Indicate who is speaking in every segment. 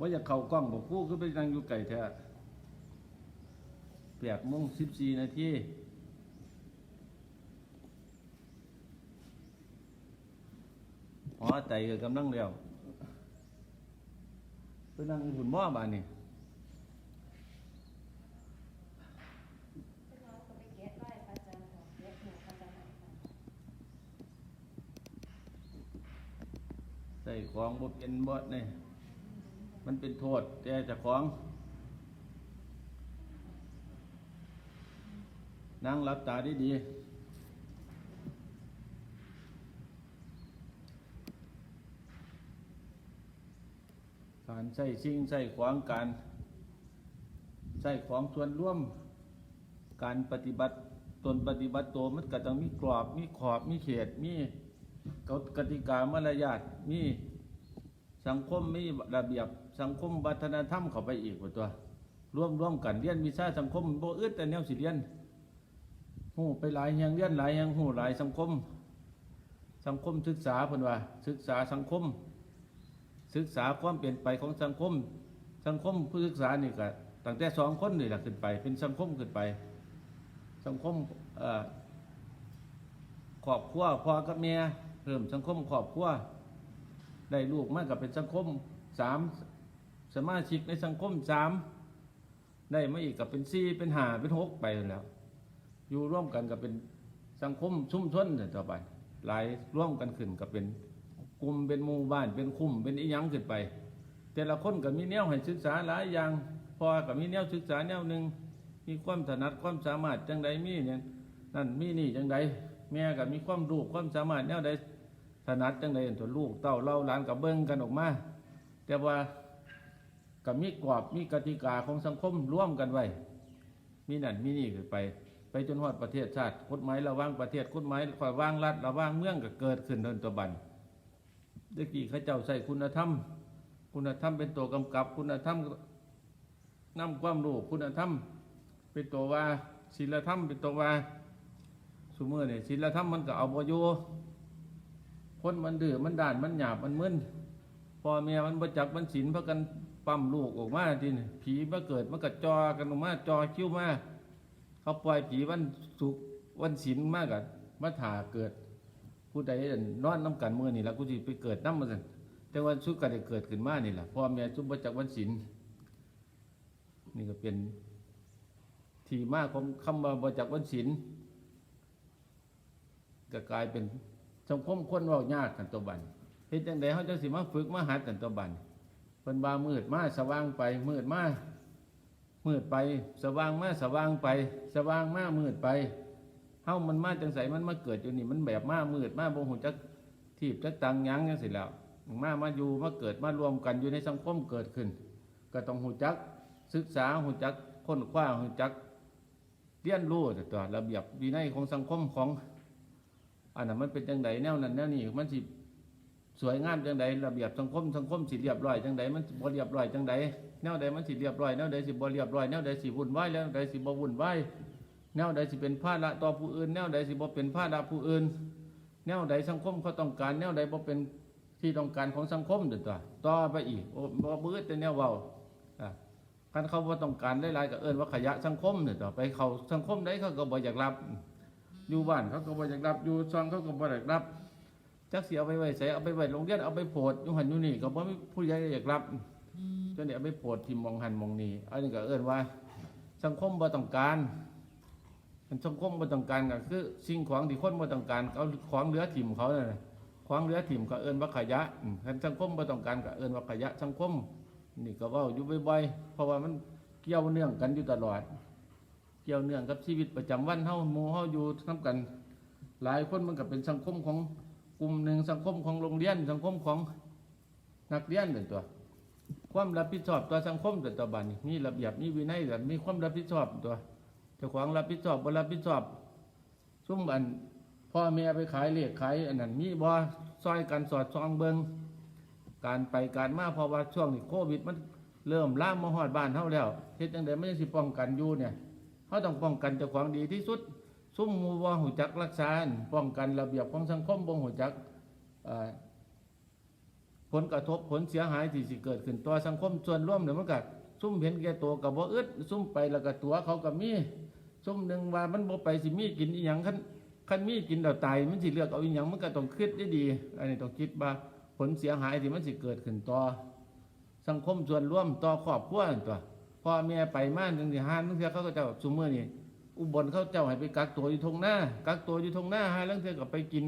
Speaker 1: ว่าอยากเข้ากล้องบอกคู่ก็ไปนั่งอยู่ไก่แท้แปดโมงสิบสี่นาทีอ๋อใจก็กำลังเดียวไปนั่งหุ่นหม้อบ้านนี่ใส่ของบ่เป็นบ่เนี่ย มันเป็นโทษแต่จะของนั่งรับตาดีดีการใส่สิ่งใส่ของการใส่ของส่วนร่วมการปฏิบัติตนปฏิบัติตัวมันก็ต้องมีกรอบมีขอบมีเขตมีกฎกติกามารยาทมี สังคมมีระเบียบสังคมวัฒนธรรมเข้าไปอีกว่าตัวร่วมร่วมกันเรียนวิชาสังคมโบอึดแต่แนวสิเรียนหูไปหลายแหงเรียนหลายแหงหูหลายสังคม สังคมศึกษาเพิ่นว่า ศึกษาสังคม ศึกษาความเปลี่ยนไปของสังคม สังคมผู้ศึกษานี่ก็ตั้งแต่สองคนนี่แหละขึ้นไป เป็นสังคมขึ้นไป สังคมเอ่อครอบครัวพ่อกับแม่เริ่มสังคมครอบครัว ได้ลูกมากกับเป็นสังคมสามสมาชิกในสังคมสามได้มาอีกกับเป็นสี่เป็นห้าเป็นหกไปแล้ว อยู่ร่วมกันกับเป็นสังคมชุ่มชนต่อไป หลายร่วมกันขึ้นกับเป็นกลุ่มเป็นหมู่บ้านเป็นคุ้มเป็นอีหยังขึ้นไป แต่ละคนก็มีแนวให้ศึกษาหลายอย่างพอก็มีแนวศึกษาแนวหนึ่งมีความถนัดความสามารถจังใดมีเนี่ยนั่นมีนี่จังใดแม่ก็มีความรู้ความสามารถแนวใด นัดจังใดตัวลูกเต้าเล่าหลานกับเบิ้งกันออกมา แต่ว่ากับมีกรอบมีกติกาของสังคมร่วมกันไว้ มีนั่นมีนี่ไป ไปจนฮอดประเทศชาติกฎหมายระว่างประเทศกฎหมายระหว่างรัฐระว่างเมืองก็เกิดขึ้นโดนตัวบันเมื่อกี้เข้าเจ้าใส่คุณธรรม คุณธรรมเป็นตัวกำกับ คุณธรรมนำความรู้คุณธรรม เป็นตัวว่าศีลธรรมเป็นตัวว่าสมมติเนี่ยศีลธรรมมันก็เอาบ่อยู คนมันดื้อมันด่านมันหยาบมันมึนพ่อแม่มันบ่จักมันศีลพากันปั๊มลูกออกมาทีนี่ผีมาเกิดมันก็จอกันออกมาจอคิ้วมาเขาปล่อยผีวันสุกวันศีลมากกันมาถ่าเกิดผู้ใดนอนน้ำกันมือนี่และกูสิไปเกิดน้ำมาสันแต่วันสุกก็ได้เกิดขึ้นมานี่แหละพ่อแม่จุ่มบ่จักวันศีลนี่ก็เป็นที่มาของคำว่าบจากวันศิลก็กลายเป็น สังคมคนเว้ายากกันตัวบันเฮ็ดจังไดเขาจะสิมาฝึกมาหัดกันตัวบันเป็นบามืดมาสว่างไป มืดมามืดไป สว่างมาสว่างไป สว่างมามืดไปเฮามันมาจังไสมันมาเกิดอยู่นี่มันแบบมามืดมาบ่ฮู้จักทีบจักตังหยังจังซี่แล้วมามาอยู่มาเกิดมารวมกันอยู่ในสังคมเกิดขึ้น ก็ต้องฮู้จัก ศึกษาฮู้จักค้นคว้าฮู้จักเรียนรู้แต่ตัวระเบียบวินัยของสังคมของ อันนั้นมันเป็นจังไดแนวนั้นแนวนี้มันสิสวยงามจังไดระเบียบสังคมสังคมสิเรียบร้อยจังไดมันบ่เรียบร้อยจังไดแนวใดมันสิเรียบร้อยแนวใดสิบ่เรียบร้อยแนวใดสิวุ่นวายแนวใดสิบ่วุ่นวายแนวใดสิเป็นภาระต่อผู้อื่น แนวใดสิบ่เป็นภาระผู้อื่น แนวใดสังคมเขาต้องการ แนวใดบ่เป็นที่ต้องการของสังคมเด้อตัวต่อไปอีกโอ้บ่เบื่อแต่แนวเว้าอะเขาว่าต้องการหลายๆก็เอิ้นว่าขยะสังคมเนี่ยต่อไปเขาสังคมใดเขาก็บ่อยากรับ อยู่บ้านเขาก็บ่อยากรับอยู่ซองเขาก็บ่อยากรับจักเสิเอาไปไว้ใส่เอาไปไว้โรงเรียนเอาไปโพดอยู่หันอยู่นี่ก็บ่มีผู้ใหญ่อยากรับจนเนี่ยเอาไปโพดที่มองหันมองนี่อันนี้ก็เอิ้นว่า สังคมบ่ต้องการอันสังคมบ่ต้องการก็คือสิ่งของที่คนบ่ต้องการเอาของเหลือถิ่มเขานั่นน่ะของเหลือถิ่มก็เอิ้นว่าขยะคันสังคมบ่ต้องการก็เอิ้นว่าขยะสังคมนี่ก็เว่าอยู่บ่อยๆเพราะว่ามันเกี่ยวเนื่องกันอยู่ตลอด เกี่ยวเนื่องกับชีวิตประจำวันเฮาหมู่เฮาอยู่นํกัน หลายคนมันก็เป็นสังคมของกลุ่มหนึ่งสังคมของโรงเรียน สังคมของนักเรียนเป็นตัว ความรับผิดชอบต่อสังคมเป็นตัวบัดนมีระเบียบมีวินัยแบบมีความรับผิดชอบตัวเจ้าของรับผิดชอบบ่รับผิดชอบซุ่มอันพ่อแม่ไปขายเลขขายอันนั้นมีบ่ซอยกันสอดส่องเบิงการไปการมาเพราะว่าช่วงนี้โควิดมันเริ่มล่ามมาฮอดบ้านเฮาแล้วเฮ็ดจังได๋มันยังสิป้องกันอยู่เนี่ย เฮาต้องป้องกันเจ้าของดีที่สุด ซุ่มมู่บ่ฮู้จักรักษาป้องกันระเบียบของสังคมบ่ฮู้จักผลกระทบผลเสียหายที่สิเกิดขึ้นต่อสังคมส่วนรวมเนี่ยมันก็ซุ่มเห็นแก่ตัวกับบ่อึดซุ่มไปแล้วก็ตัวเขาก็มีซุ่มหนึ่งว่ามันบ่ไปสิมีกินอีหยังคันคันมีกินแล้วตายมันสิเลือกเอาอีหยังมันก็ต้องคิดได้ดีอันนี้ต้องคิดว่าผลเสียหายที่มันสิเกิดขึ้นต่อสังคมส่วนรวมต่อครอบครัวตัว พ่อแม่ไปมาจังสิหาจังเทื่อเขาก็เจ้าซุมื้อนี้อุบลเขาเจ้าให้ไปกักตัวอยู่ทงหน้ากักตัวอยู่ทงหน้าหาลังเทื่อก็ไปกิน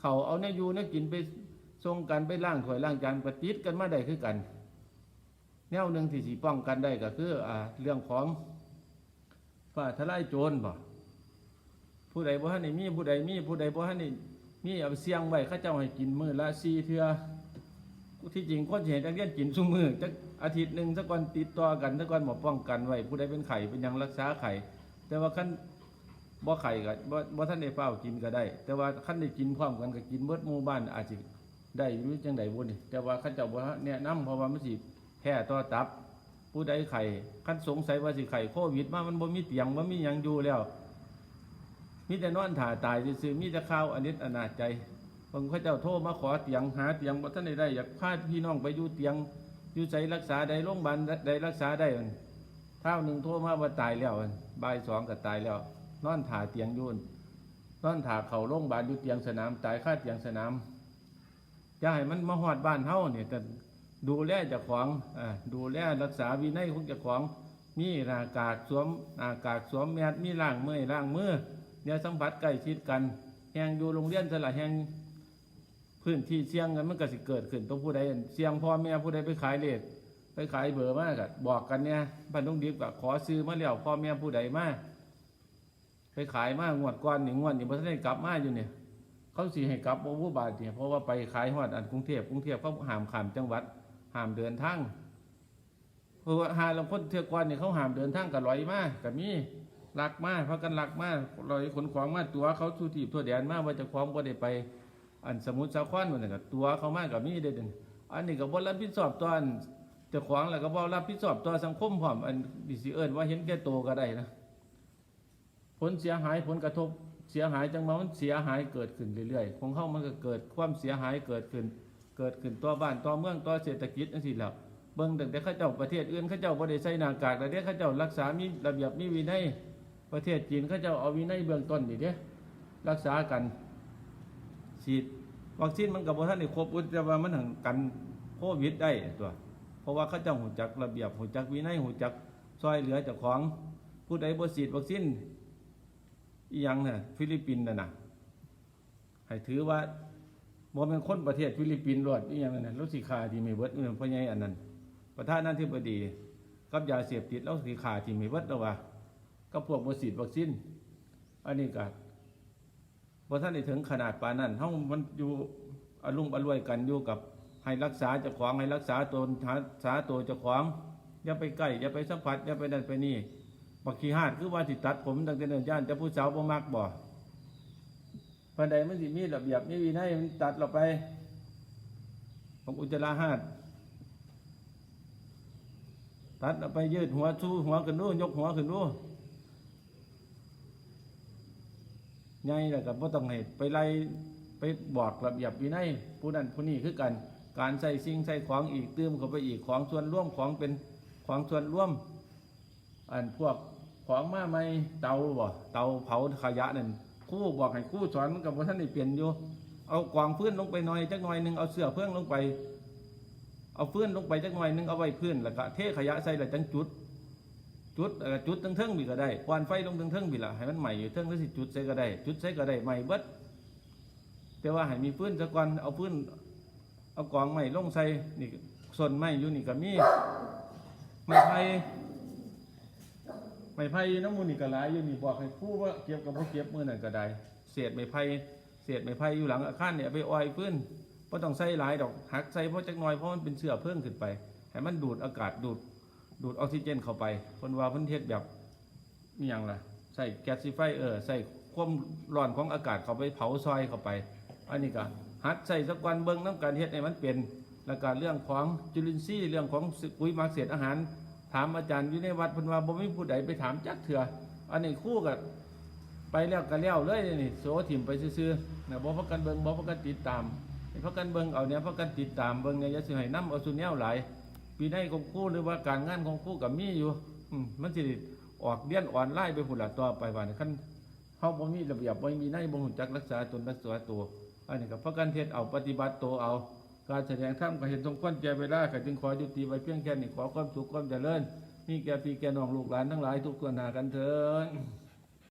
Speaker 1: เขาเอาแน่อยู่แน่กินไปส่งกันไปล่างถวยล่างจานปฏิดกันมาได้คือกัน แนวหนึ่งที่สีป้องกันได้ก็คืออ่าเรื่องของฝ่าทลายโจรบ่ผู้ใดบ่ทันได้มีผู้ใดมีผู้ใดบ่ทันได้มีเอาเสียงไว้เขาเจ้าให้กินมือละ4เทือที่จริงคนสิเห็นนักเรียนกินซุ้มมือจัก อาทิตย์หนึ่งสักวันติดต่อกันสักวันบ่ป้องกันไว้ผู้ใดเป็นไข้เป็นยังรักษาไข้แต่ว่าคันบ่ไข้ก็บ่บ่ทันได้เฝ้ากินก็ได้ แต่ว่าคันได้กินพร้อมกันก็กินเบิดหมู่บ้านอาจสิได้อยู่จังใดบุญแต่ว่าเข้าเจ้าบ่แนะนำเพราะว่ามันสิแพ้ต่อตับ ผู้ใดไข้คันสงสัยว่าสิไข้โควิดมามันบ่มีเตียงบ่มีหยังอยู่แล้วมีแต่นอนถ่าตายซื่อมีแต่ข้าวอันนิดอนาจใจบางเขาเจ้าโทรมาขอเตียงหาเตียงบ่ทันได้ได้อยากพาพี่น้องไปอยู่เตียง อยู่ไสรักษาใดโรงพยาบาลใดรักษาได้อั่นเท่าหนึ่งโทรมาว่าตายแล้วอั่นบ่ายสองก็ตายแล้ว นอนถ่าเตียงยู่อั่นนอนถ่าเข้าโรงพยาบาลอยู่เตียงสนามตายค่าเตียงสนามอย่าให้มันมาหอดบ้านเฮาเนี่ยแต่ดูแลเจ้าของอดูแลรักษาวินัยของเจ้าของมีหน้ากากสวมหน้ากากสวมแมสมีล้างมือล้างมืออย่าสัมผัสใกล้ชิดกัน แหงอยู่โรงเรียนสละแหง พื้นที่เสี่ยงกันมันก็สิเกิดขึ้นต้องผู้ใดเสี่ยงพ่อแม่ผู้ใดไปขายเลทไปขายเบอร์มากะบอกกันเนี่ยบ้านต้องดีกว่าขอซื้อมาแล้วพ่อแม่ผู้ใดมาไปขายมากงวดก่อนหนึ่งงวดนี่พอได้กลับมาอยู่เนี่ยเขาสิให้กลับผู้บาทเนี่ยเพราะว่าไปขายฮอดอันกรุงเทพกรุงเทพเขาห้ามขามจังหวัดห้ามเดินทางเพราะว่าหาลางคนเทือกก่อนเนี่ยเขาห้ามเดินทางกับลอยมากกับมีลักมากเพราะกันลักมากลอยขนของมากตัวเขาทุทีบทั่วแดนมากว่าจะของบ่ได้ไป อันสมุทรสาครมันนกับตัวเขามากับมีเด้ออันนี้ก็บ่รับผิดชอบตอนเจ้าของแล้วก็บ่รับผิดชอบต่อสังคมพร้อมอันดิสิเอิ้นว่าเห็นแก่โตก็ได้นะผลเสียหายผลกระทบเสียหายจังมามันเสียหายเกิดขึ้นเรื่อยๆของเขามันก็เกิดความเสียหายเกิดขึ้น เกิดขึ้นตัวบ้านตัวเมืองตัวเศรษฐกิจนั่นสิแหล้วเบิ่งตั้งแต่ข้าเจ้าประเทศอื่นข้าเจ้าบ่ได้ใส่หน้ากากแล้วเด้เข้าเจ้ารักษามีระเบียบมีวินัยประเทศจีนข้าเจ้าเอาวินัยเบื้องต้นนี่เด้รักษากัน ฉีดวัคซีนมันก็บ่ทันได้ครบอุตว่ามันหังกันโควิดได้ตัว เพราะว่าเขาเจ้าหูจักระเบียบหูจักวินัยหูจักซอยเหลือจ้าของผู้ใดบ่ฉีดวัคซีนอียังน่ะฟิลิปปินส์น่ะนะให้ถือว่าบ่เป็นคนประเทศฟิลิปปินส์รอดอียังน่ะรถสีขาที่ไม่เบิดเงินพ่อใหญ่อันนั้น ประธานาธิบดีกับยาเสพติดแล้วสีขาที่ไม่เบิดแล้วว่าก็พวกบ่ฉีดวัคซีนอันนี้ก็ บ่ท่านได้ถึงขนาดปานนั้นเฮามันอยู่อารมณ์อรวยกันอยู่กับให้รักษาเจ้าของให้รักษาตนรักษาตัวเจ้าของอย่าไปใกล้อย่าไปสัมผัสอย่าไปนั่นไปนี่บักขี้หาดคือว่าสิตัดผมตั้งแต่เนิ่นย่านแต่ผู้สาวบ่มักบ่ปันใดมันสิมีระเบียบมีวินัยมันตัดเราไปของอุจจาระหาดตัดเอาไปยืดหัวชูหัวขึ้นดูยกหัวขึ้นดู ใหญ่แล้วก็บ่ต้องให้ไปไล่ไปบอกระเบียบวินัยผู้นั้นผู้นี้คือกัน การใส่สิ่งใส่ของอีกเติมเข้าไปอีกของส่วนร่วมของเป็นของส่วนร่วม อันพวกของมาไม่เตาบ่เตาเผาขยะนั่นคู่บอกให้คู่สอนมันกับว่าท่านได้เปลี่ยนอยู่ เอากวางพื้นลงไปหน่อยจักหน่อยหนึ่งเอาเสื้อเพื่องลงไป เอาเพื้นลงไปจักหน่อยหนึ่งเอาไว้พื้นแล้วก็เทขยะใส่แล้วจังจุด จุดเอ่อจุดทั้งเทิงๆบีก็ได้ควันไฟลงทั้งเทิงๆบีละให้มันใหม่อยู่เทิงแล้วสิจุดใส่ก็ได้ จุดใส่ก็ได้ใหม่เบิดแต่ว่าให้มีพื้นสักก่อนเอาพื้นเอากองใหม่ลงใส่นี่ส่วนไม้อยู่นี่ก็มีไม้ไผ่ไม้ไผ่น้ำมูลนี่ก็หลายอยู่นี่บอกให้ครู่ว่าเก็บกับพวกเก็บมือนั่นก็ได้เศษไม้ไผ่เศษไม้ไผ่อยู่หลังอาคารเนี่ยไปอ้อยพื้นเพราะต้องใส่หลายดอกหักใส่เพราะจักน่อยเพราะมันเป็นเชื้อเพิ่งขึ้นไปให้มันดูดอากาศดูด ดูดออกซิเจนเข้าไปเพิ่นว่าเพิ่นเทศแบบนี่ยังล่ะใส่แก๊สซิไฟเออใส่ความร้อนของอากาศเข้าไปเผาซอยเข้าไป อันนี้ก็หัดใส่สักวันเบิ่งน้ำการเฮ็ดให้มันเป็นแล้วก็เรื่องของจุลินทรีย์เรื่องของปุ๋ยหมักเศษอาหาร ถามอาจารย์อยู่ในวัดพิ่นวาบ่มีผู้ใดไปถามจักเถื่ออันนี้คู่กับไปแล้วก็แล้วเลยนี่โสถิ่มไปซื่อๆนะบ่พักกันเบิ่งบ่พักกันติดตามให้พักกันเบิ่งเอาเนี่ยพักกันติดตามเบิ่งเนี่ยยาสิให้นํเอาสุแนวหลาย ปีในของครู่หรือว่าการงานของครู่ก็มีอยู่อืมมันสิออกเรียนอ่อนไลน์ไปพุ่นละต่อไปว่านี่คันเฮาบ่มีระเบียบบ่มีในบ่ฮู้จักรักษาตนรักษาตัว อันนี้ก็พักกันเฮ็ดเอาปฏิบัติตัวเอา การแสดงธรรมก็เห็นสมควรแก่เวลาก็จึงขอยุติไว้เพียงแค่นี้ขอความสุขความเจริญมีแก่พี่แก่น้องลูกหลานทั้งหลายทุกคนหากันเถิด